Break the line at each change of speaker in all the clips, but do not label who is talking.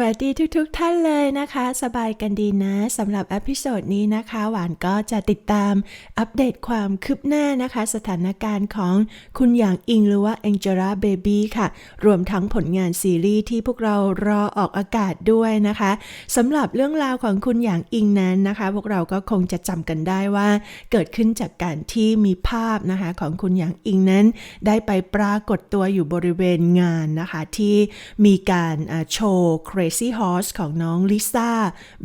วัสดีทุกๆทท่านเลยนะคะ สบายกันดีนะสำหรับอพิโซดนี้นะคะ หวานก็จะติดตามอัปเดตความคืบหน้านะคะ สถานการณ์ของคุณหยางอิงหรือว่า Angela Baby ค่ะ รวมทั้งผลงานซีรีส์ที่พวกเรารอออกอากาศด้วยนะคะสำหรับเรื่องราวของคุณหยางอิงนั้นนะคะ พวกเราก็คงจะจำกันได้ว่า เกิดขึ้นจากการที่มีภาพนะคะของคุณหยางอิงนั้น ได้ไปปรากฏตัวอยู่บริเวณงานนะคะ ที่มีการโชว์เคร Crazy Horse ของน้องลิซ่า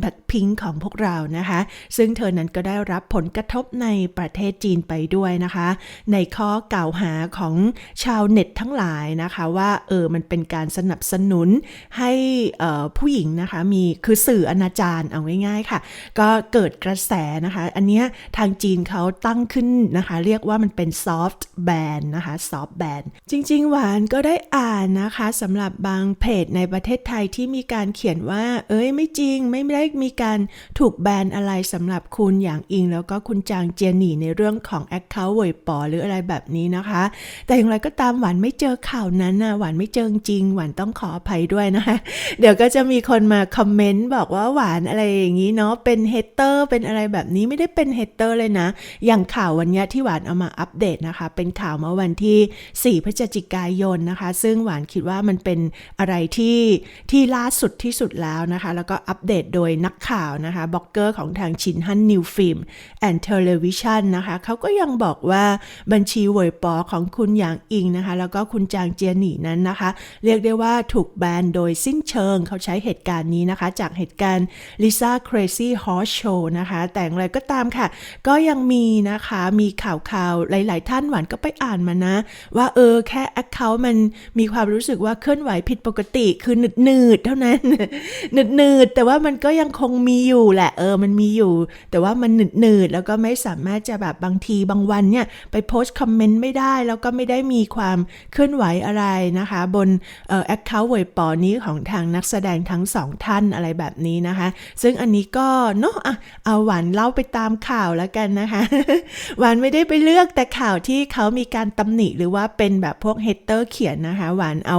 แบ็คพิงของพวกเรานะคะ ซึ่งเธอนั้นก็ได้รับผลกระทบในประเทศจีนไปด้วยนะคะ ในข้อกล่าวหาของชาวเน็ตทั้งหลายนะคะว่าเออมันเป็นการสนับสนุนให้ผู้หญิงนะคะมีคือสื่ออนาจารเอาง่ายๆค่ะ ก็เกิดกระแสนะคะ อันเนี้ยทางจีนเขาตั้งขึ้นนะคะ เรียกว่ามันเป็น soft ban นะคะ soft ban จริง ๆ หวานก็ได้อ่านนะคะสำหรับบางเพจในประเทศไทยที่มีการเขียนว่า เอ้ยไม่จริงไม่ได้มีการถูกแบนอะไรสำหรับคุณอย่างอิง แล้วก็คุณจางเจียหนีในเรื่องของ Account เวยปอหรืออะไรแบบนี้นะคะ แต่อย่างไรก็ตามหวานไม่เจอข่าวนั้นนะหวานไม่เจอจริงหวานต้องขออภัยด้วยนะคะ เดี๋ยวก็จะมีคนมาคอมเมนต์บอกว่าหวานอะไรอย่างนี้เนาะเป็นเฮเตอร์เป็นอะไรแบบนี้ไม่ได้เป็นเฮเตอร์เลยนะ อย่างข่าววันนี้ที่หวานเอามาอัปเดตนะคะ เป็นข่าวเมื่อวันที่ 4 พฤศจิกายนนะคะ ซึ่งหวานคิดว่ามันเป็นอะไรที่ที่ล่าสุดที่สุดแล้วนะคะ แล้วก็อัปเดตโดยนักข่าวนะคะบล็อกเกอร์ของทางชินฮันนิวฟิล์มแอนด์เทเลวิชันนะคะเขาก็ยังบอกว่าบัญชีเวยปอของคุณหยางอิงนะคะ แล้วก็คุณจางเจียหนีนั้นนะคะ เรียกได้ว่าถูกแบนโดยสิ้นเชิงเขาใช้เหตุการณ์นี้นะคะ จากเหตุการณ์ Lisa Crazy Horse Show นะคะ แต่อย่างไรก็ตามค่ะ ก็ยังมีนะคะมีข่าวข่าวๆหลาย ๆ ท่านหวานก็ไปอ่านมานะ ว่าเออแค่ Account มันมีความรู้สึกว่าเคลื่อนไหวผิดปกติคือหนืดหนืดๆเท่านั้นหนืดหนืดๆแต่ว่ามันก็ยังคงมีอยู่แหละเออมันมีอยู่ แต่ว่ามันหนืดหนืดๆแล้วก็ไม่สามารถจะแบบบางทีบางวันเนี่ยไปโพสต์คอมเมนต์ไม่ได้ แล้วก็ไม่ได้มีความเคลื่อนไหวอะไรนะคะ บนเอ่อ account เวยปอนี้ของทางนักแสดงทั้งสองท่านอะไรแบบนี้นะคะ ซึ่งอันนี้ก็เนาะอะเอาหวานเล่าไปตามข่าวแล้วกันนะคะหวานไม่ได้ไปเลือกแต่ข่าวที่เขามีการตำหนิหรือว่าเป็นแบบพวกเฮเตอร์เขียนนะคะ หวานเอา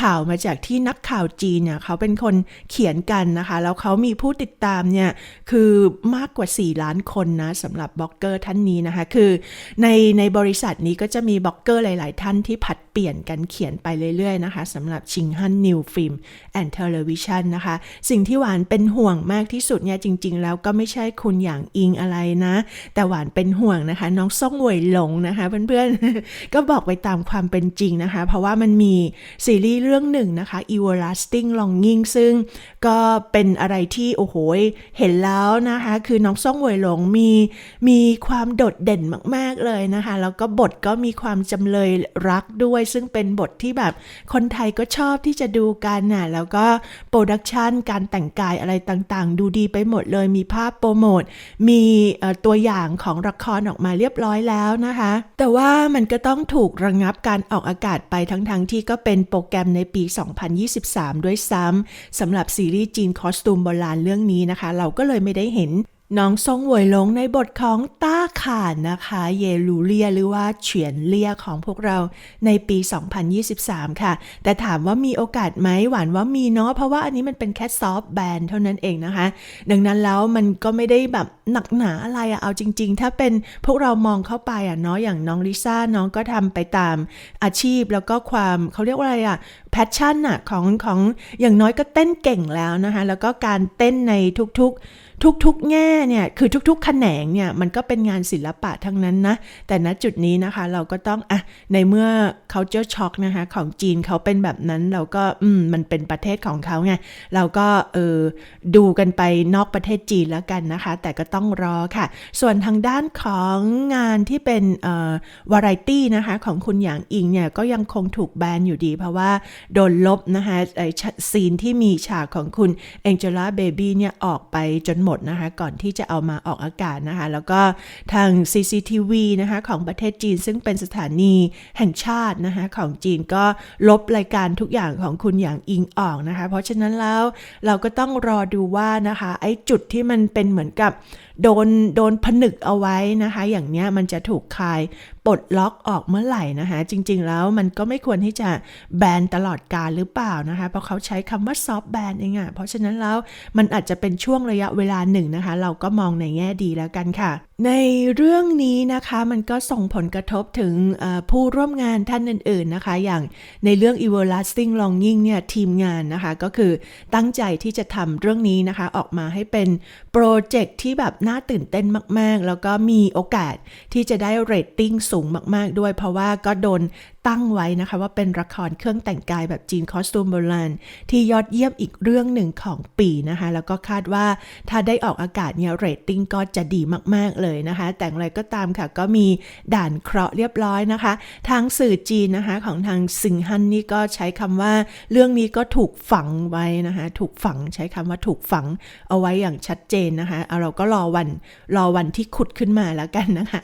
ข่าวมาจากที่นักข่าวจีนเนี่ยเขาเป็นคนเขียนกันนะคะ แล้วเขามีผู้ติดตามเนี่ยคือมากกว่า 4 ล้านคนนะสำหรับบล็อกเกอร์ท่านนี้นะคะ คือในในบริษัทนี้ก็จะมีบล็อกเกอร์หลาย ๆ ท่านที่ผัดเปลี่ยนกันเขียนไปเรื่อย ๆ นะคะสำหรับชิงฮันนิวฟิล์มแอนด์เทเลวิชันนะคะ สิ่งที่หวานเป็นห่วงมากที่สุดเนี่ยจริง ๆ แล้วก็ไม่ใช่คุณอย่างอิงอะไรนะ แต่หวานเป็นห่วงนะคะ น้องซ่องหวยหลงนะคะเพื่อน ๆ ก็บอกไปตามความเป็นจริงนะคะ เพราะว่ามันมีซีรีส์เรื่องหนึ่งนะคะ Everlasting Longing ซึ่งก็เป็นอะไรที่โอ้โหเห็นแล้วนะคะ คือน้องซ่องเวยหลงมีมีความโดดเด่นมาก ๆเลยนะคะ แล้วก็บทก็มีความจำเลยรักด้วย ซึ่งเป็นบทที่แบบคนไทยก็ชอบที่จะดูกันน่ะแล้วก็โปรดักชันการแต่งกายอะไรต่างๆ ดูดีไปหมดเลยมีภาพโปรโมทมีตัวอย่างของละครออกมาเรียบร้อยแล้วนะคะ แต่ว่ามันก็ต้องถูกระงับการออกอากาศไปทั้งๆที่ก็เป็นโปรแกรมในปี 2023 ด้วยซ้ำสำหรับซีรีส์จีนคอสตูมโบราณเรื่องนี้นะคะ เราก็เลยไม่ได้เห็นน้องซงหวยหลงในบทของต้าข่านนะคะ เยลูเลียหรือว่าเฉียนเลียของพวกเราในปี 2023 ค่ะ แต่ถามว่ามีโอกาสไหมหวานว่ามีเนาะเพราะว่าอันนี้มันเป็นแค่ซอฟต์แบนเท่านั้นเองนะคะ ดังนั้นแล้วมันก็ไม่ได้แบบหนักหนาอะไรอะเอาจริง ๆ ถ้าเป็นพวกเรามองเข้าไปอะเนาะอย่างน้องลิซ่าน้องก็ทำไปตามอาชีพแล้วก็ความเขาเรียกว่าอะไรอะ แพชชั่นอะของของอย่างน้อยก็เต้นเก่งแล้วนะคะ แล้วก็การเต้นในทุกๆ ทุกๆ แง่เนี่ยคือทุกๆ แขนงเนี่ยมันก็เป็นงานศิลปะทั้งนั้นนะ แต่ณจุดนี้นะคะเราก็ต้องอะในเมื่อ culture shock นะคะของจีนเขาเป็นแบบนั้นเราก็อืมมันเป็นประเทศของเขาไงเราก็เออดูกันไปนอกประเทศจีนแล้วกันนะคะ แต่ก็ต้องรอค่ะ ส่วนทางด้านของงานที่เป็นเอ่อวาไรตี้นะคะของคุณหยางอิงเนี่ยก็ยังคงถูกแบนอยู่ดี เพราะว่าโดนลบนะคะไอซีนที่มีฉากของคุณ Angela Baby เนี่ยออกไปจนหมดนะคะ ก่อนที่จะเอามาออกอากาศนะคะ แล้วก็ทาง CCTV นะคะของประเทศจีนซึ่งเป็นสถานีแห่งชาตินะคะของจีนก็ลบรายการทุกอย่างของคุณอย่างอิงออกนะคะ เพราะฉะนั้นแล้วเราก็ต้องรอดูว่านะคะไอ้จุดที่มันเป็นเหมือนกับโดนโดนผนึกเอาไว้นะคะ อย่างเนี้ยมันจะถูกคลาย ปลดล็อกออกเมื่อไหร่นะคะ จริงๆแล้วมันก็ไม่ควรที่จะแบนตลอดกาลหรือเปล่านะคะ เพราะเขาใช้คำว่าซอฟต์แบนเองอะเพราะฉะนั้นแล้วมันอาจจะเป็นช่วงระยะเวลาหนึ่งนะคะ เราก็มองในแง่ดีแล้วกันค่ะในเรื่องนี้นะคะมันก็ส่งผลกระทบถึงผู้ร่วมงานท่านอื่น ๆนะคะ อย่างในเรื่อง Everlasting Longing เนี่ยทีมงานนะคะ ก็คือตั้งใจที่จะทำเรื่องนี้นะคะ ออกมาให้เป็นโปรเจกต์ที่แบบน่าตื่นเต้นมาก ๆ แล้วก็มีโอกาสที่จะได้เรตติ้งสูงมาก ๆ ด้วย เพราะว่าก็โดน ตั้งไว้นะคะ ว่าเป็นละครเครื่องแต่งกายแบบจีนคอสตูมโบราณที่ยอดเยี่ยมอีกเรื่องหนึ่งของปีนะคะ แล้วก็คาดว่าถ้าได้ออกอากาศเนี่ยเรตติ้งก็จะดีมากๆเลยนะคะ แต่อย่างไรก็ตามค่ะก็มีด่านเคราะห์เรียบร้อยนะคะ ทางสื่อจีนนะคะของทางซิงฮันนี่ก็ใช้คำว่า เรื่องนี้ก็ถูกฝังไว้นะคะ ถูกฝังใช้คำว่าถูกฝังเอาไว้อย่างชัดเจนนะคะเอาเราก็รอวันรอวันที่ขุดขึ้นมาแล้วกันนะคะ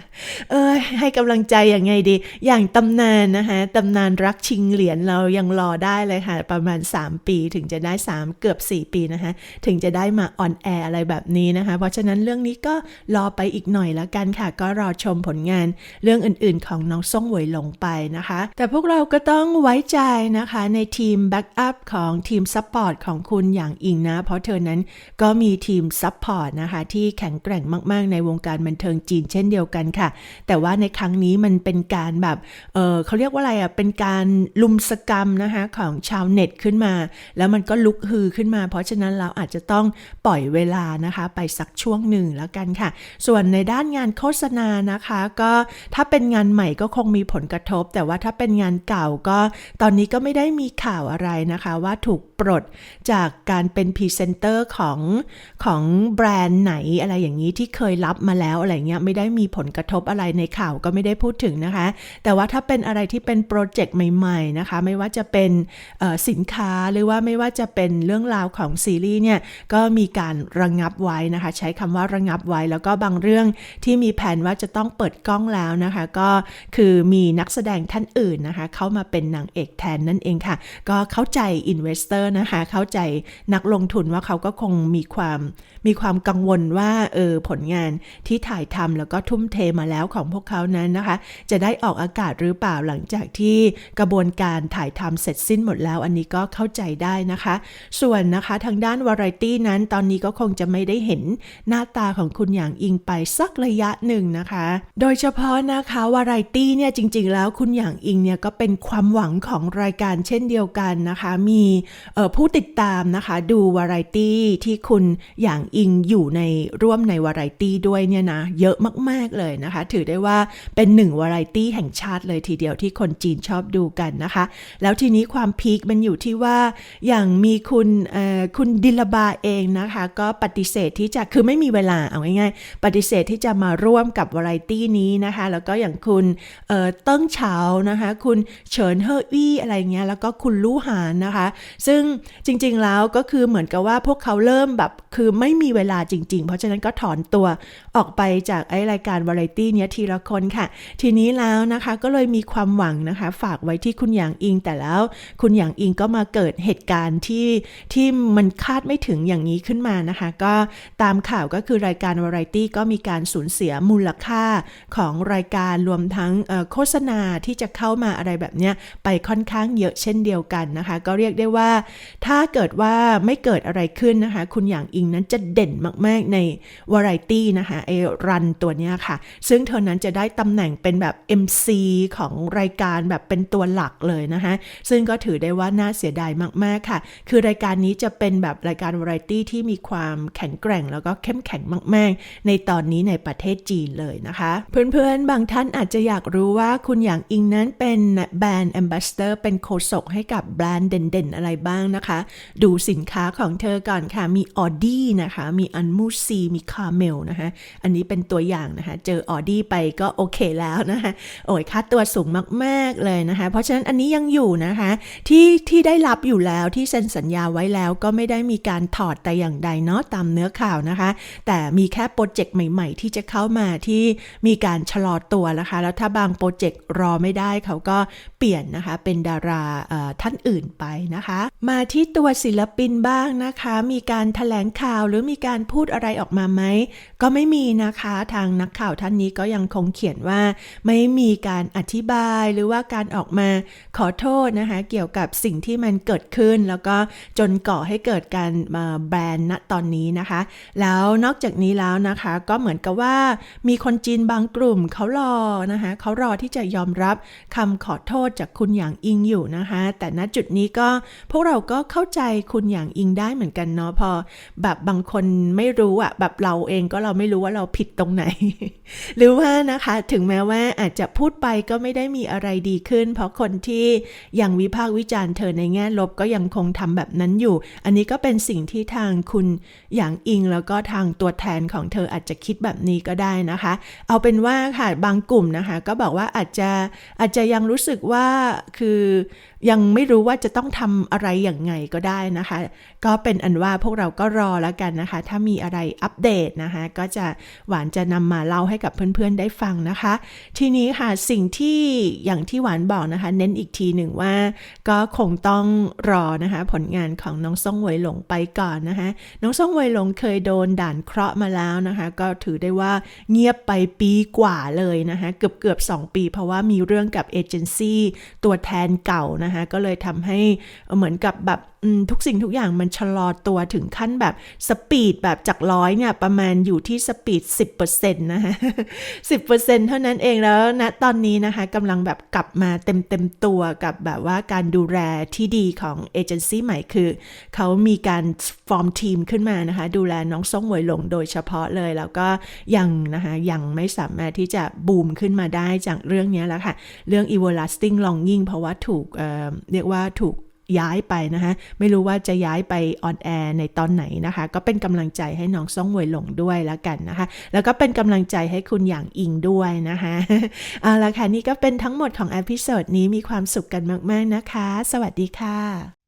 เออให้กำลังใจอย่างไงดี อย่างตำนานนะคะนะคะตำนานรักชิงเหรียญเรายังรอได้เลยค่ะ ประมาณ 3 ปีถึงจะได้ 3 เกือบ 4 ปีนะคะ ถึงจะได้มาออนแอร์อะไรแบบนี้นะคะ เพราะฉะนั้นเรื่องนี้ก็รอไปอีกหน่อยแล้วกันค่ะ ก็รอชมผลงานเรื่องอื่นๆ ของน้องซ่งหวยหลงไปนะคะ แต่พวกเราก็ต้องไว้ใจนะคะในทีมแบ็กอัพของทีมซัพพอร์ตของคุณอย่างอิงนะ เพราะเธอนั้นก็มีทีมซัพพอร์ตนะคะที่แข็งแกร่งมาก ๆ ในวงการบันเทิงจีนเช่นเดียวกันค่ะ แต่ว่าในครั้งนี้มันเป็นการแบบเออเขาเรียกว่าอะไรอะเป็นการลุมสกรรมนะคะของชาวเน็ตขึ้นมา แล้วมันก็ลุกฮือขึ้นมา เพราะฉะนั้นเราอาจจะต้องปล่อยเวลานะคะไปสักช่วงหนึ่งแล้วกันค่ะ ส่วนในด้านงานโฆษณานะคะ ก็ถ้าเป็นงานใหม่ก็คงมีผลกระทบ แต่ว่าถ้าเป็นงานเก่าก็ตอนนี้ก็ไม่ได้มีข่าวอะไรนะคะว่าถูกปลดจากการเป็นพรีเซนเตอร์ของของแบรนด์ไหนอะไรอย่างนี้ที่เคยรับมาแล้วอะไรเงี้ยไม่ได้มีผลกระทบอะไรในข่าวก็ไม่ได้พูดถึงนะคะ แต่ว่าถ้าเป็นอะไรที่เป็นโปรเจกต์ใหม่ๆนะคะ ไม่ว่าจะเป็นสินค้าหรือว่าไม่ว่าจะเป็นเรื่องราวของซีรีส์เนี่ยก็มีการระงับไว้นะคะ ใช้คำว่าระงับไว้ แล้วก็บางเรื่องที่มีแผนว่าจะต้องเปิดกล้องแล้วนะคะ ก็คือมีนักแสดงท่านอื่นนะคะ เข้ามาเป็นนางเอกแทนนั่นเองค่ะ ก็เข้าใจอินเวสเตอร์นะคะ เข้าใจนักลงทุนว่าเขาก็คงมีความมีความกังวลว่าเออผลงานที่ถ่ายทำแล้วก็ทุ่มเทมาแล้วของพวกเขานั้นนะคะ จะได้ออกอากาศหรือเปล่าหลังจากที่กระบวนการถ่ายทำเสร็จสิ้นหมดแล้ว อันนี้ก็เข้าใจได้นะคะ ส่วนนะคะทางด้านวาไรตี้นั้นตอนนี้ก็คงจะไม่ได้เห็นหน้าตาของคุณอย่างอิงไปสักระยะหนึ่งนะคะ โดยเฉพาะนะคะวาไรตี้เนี่ยจริง ๆ แล้วคุณอย่างอิงเนี่ยก็เป็นความหวังของรายการเช่นเดียวกันนะคะ มีออผู้ติดตามนะคะดูวาไรตี้ที่คุณอย่างอิงอยู่ในร่วมในวาไรตี้ด้วยเนี่ยนะเยอะมาก ๆ เลยนะคะ ถือได้ว่าเป็นหนึ่งวาไรตี้แห่งชาติเลยทีเดียวที่คนจีนชอบดูกันนะคะ แล้วทีนี้ความพีคมันอยู่ที่ว่าอย่างมีคุณคุณดิลบาเองนะคะ ก็ปฏิเสธที่จะคือไม่มีเวลาเอาง่ายๆ ปฏิเสธที่จะมาร่วมกับวาไรตี้นี้นะคะ แล้วก็อย่างคุณเอ่อเติ้งเฉานะคะ คุณเฉินเฮออี้อะไรเงี้ยแล้วก็คุณลู่หานนะคะ ซึ่งจริงๆแล้วก็คือเหมือนกับว่าพวกเขาเริ่มแบบคือไม่มีเวลาจริง ๆ เพราะฉะนั้นก็ถอนตัวออกไปจากไอ้รายการวาไรตี้เนี้ยทีละคนค่ะ ทีนี้แล้วนะคะก็เลยมีความหวังนะคะ ฝากไว้ที่คุณหยางอิงแต่แล้ว คุณหยางอิงก็มาเกิดเหตุการณ์ที่ที่มันคาดไม่ถึงอย่างนี้ขึ้นมานะคะ ก็ตามข่าวก็คือรายการวาไรตี้ก็มีการสูญเสียมูลค่าของรายการรวมทั้งโฆษณาที่จะเข้ามาอะไรแบบเนี้ยไปค่อนข้างเยอะเช่นเดียวกันนะคะ ก็เรียกได้ว่า ถ้าเกิดว่าไม่เกิดอะไรขึ้นนะคะ คุณหยางอิงนั้นจะเด่นมาก ๆ ในวาไรตี้นะคะไอรันตัวเนี้ยค่ะ ซึ่งเธอนั้นจะได้ตำแหน่งเป็นแบบ MC ของรายการแบบเป็นตัวหลักเลยนะคะซึ่งก็ถือได้ว่าน่าเสียดายมากๆค่ะ คือรายการนี้จะเป็นแบบรายการวาไรตี้ที่มีความแข็งแกร่ง แล้วก็เข้มแข็งมาก ๆ ในตอนนี้ในประเทศจีนเลยนะคะ เพื่อนๆ บางท่านอาจจะอยากรู้ว่าคุณหยางอิงนั้นเป็นแบรนด์แอมบาสเตอร์เป็นโคศกให้กับแบรนด์เด่นๆ อะไรบ้างนะคะ ดูสินค้าของเธอก่อนค่ะ มีออดี้นะคะ มีอันมูซีมีคาเมลนะคะ อันนี้เป็นตัวอย่างนะคะ เจอออดี้ไปก็โอเคแล้วนะคะ โอ้ยค่าตัวสูงมากเลยนะคะ เพราะฉะนั้นอันนี้ยังอยู่นะคะ ที่ที่ได้รับอยู่แล้วที่เซ็นสัญญาไว้แล้วก็ไม่ได้มีการถอดแต่อย่างใดเนาะตามเนื้อข่าวนะคะ แต่มีแค่โปรเจกต์ใหม่ ๆ ที่จะเข้ามาที่มีการชะลอตัวนะคะ แล้วถ้าบางโปรเจกต์รอไม่ได้เขาก็เปลี่ยนนะคะเป็นดาราท่านอื่นไปนะคะ มาที่ตัวศิลปินบ้างนะคะ มีการแถลงข่าวหรือมีการพูดอะไรออกมาไหมก็ไม่มีนะคะทางนักข่าวท่านนี้ก็ยังคงเขียนว่าไม่มีการอธิบายหรือว่าการออกมาขอโทษนะคะ เกี่ยวกับสิ่งที่มันเกิดขึ้น แล้วก็จนก่อให้เกิดการมาแบรนด์ณตอนนี้นะคะ แล้วนอกจากนี้แล้วนะคะก็เหมือนกับว่ามีคนจีนบางกลุ่มเขารอนะคะเขารอที่จะยอมรับคำขอโทษจากคุณหยางอิงอยู่นะคะ แต่ณจุดนี้ก็พวกเราก็เข้าใจคุณหยางอิงได้เหมือนกันเนาะพอแบบบางคนไม่รู้อะแบบเราเองก็เราไม่รู้ว่าเราผิดตรงไหน หรือว่านะคะถึงแม้ว่าอาจจะพูดไปก็ไม่ได้มีอะไรดีขึ้น เพราะคนที่ยังวิพากษ์วิจารณ์เธอในแง่ลบก็ยังคงทำแบบนั้นอยู่ อันนี้ก็เป็นสิ่งที่ทางคุณหยางอิงแล้วก็ทางตัวแทนของเธออาจจะคิดแบบนี้ก็ได้นะคะ เอาเป็นว่าค่ะบางกลุ่มนะคะ ก็บอกว่าอาจจะอาจจะยังรู้สึกว่าคือยังไม่รู้ว่าจะต้องทำอะไรอย่างไงก็ได้นะคะ ก็เป็นอันว่าพวกเราก็รอแล้วกันนะคะ ถ้ามีอะไรอัปเดตนะคะ ก็จะหวานจะนำมาเล่าให้กับเพื่อนๆได้ฟังนะคะ ทีนี้ค่ะสิ่งที่อย่างที่หวานบอกนะคะ เน้นอีกทีหนึ่งว่า ก็คงต้องรอนะคะ ผลงานของน้องซ่งไวยหลงไปก่อนนะคะ น้องซ่งไวยหลงเคยโดนด่านเคราะห์มาแล้วนะคะ ก็ถือได้ว่าเงียบไปปีกว่าเลยนะคะ เกือบเกือบสองปี เพราะว่ามีเรื่องกับเอเจนซี่ตัวแทนเก่านะคะ ก็เลยทำให้เหมือนกับแบบ ทุกสิ่งทุกอย่างมันชะลอตัวถึงขั้นแบบสปีดแบบจากร้อยเนี่ยประมาณอยู่ที่สปีด 10%นะคะ10%เท่านั้นเองแล้วณตอนนี้นะคะกำลังแบบกลับมาเต็มเต็มตัวกับแบบว่าการดูแลที่ดีของเอเจนซี่ใหม่คือเขามีการฟอร์มทีมขึ้นมานะคะ ดูแลน้องซ่งหวยหลงโดยเฉพาะเลยแล้วก็ยังนะคะยังไม่สามารถที่จะบูมขึ้นมาได้จากเรื่องนี้แล้วค่ะ เรื่อง everlasting longing เพราะว่าถูกเเรียกว่าถูก ย้ายไปนะคะไม่รู้ว่าจะย้ายไปออนแอร์ในตอนไหนนะคะ ก็เป็นกำลังใจให้น้องซ่องหวยหลงด้วยแล้วกันนะคะ แล้วก็เป็นกำลังใจให้คุณอย่างอิงด้วยนะคะเอาละค่ะนี่ก็เป็นทั้งหมดของอพิโซดนี้มีความสุขกันมาก ๆ นะคะ สวัสดีค่ะ